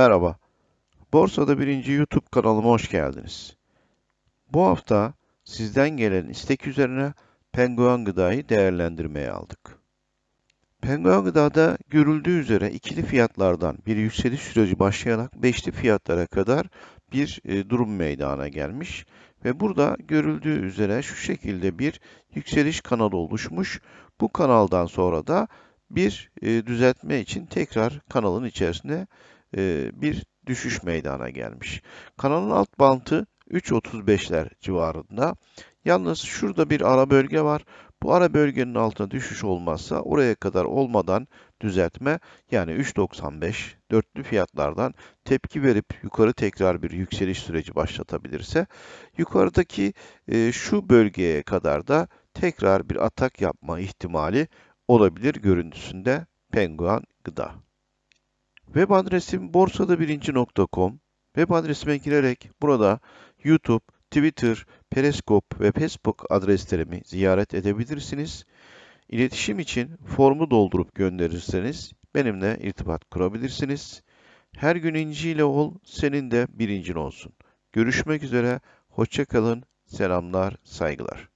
Merhaba. Borsada Birinci YouTube kanalıma hoş geldiniz. Bu hafta sizden gelen istek üzerine Penguen Gıda'yı değerlendirmeye aldık. Penguen Gıda'da görüldüğü üzere ikili fiyatlardan bir yükseliş süreci başlayarak beşli fiyatlara kadar bir e, durum meydana gelmiş ve burada görüldüğü üzere şu şekilde bir yükseliş kanalı oluşmuş. Bu kanaldan sonra da bir e, düzeltme için tekrar kanalın içerisinde e, bir düşüş meydana gelmiş. Kanalın alt bantı 3.35'ler civarında. Yalnız şurada bir ara bölge var. Bu ara bölgenin altına düşüş olmazsa oraya kadar olmadan düzeltme yani 3.95 dörtlü fiyatlardan tepki verip yukarı tekrar bir yükseliş süreci başlatabilirse yukarıdaki e, şu bölgeye kadar da tekrar bir atak yapma ihtimali olabilir görüntüsünde Penguen Gıda. Web adresim borsadabirinci.com. Web adresime girerek burada YouTube, Twitter, Periscope ve Facebook adreslerimi ziyaret edebilirsiniz. İletişim için formu doldurup gönderirseniz benimle irtibat kurabilirsiniz. Her gün inciyle ol, senin de birincin olsun. Görüşmek üzere, hoşça kalın, selamlar, saygılar.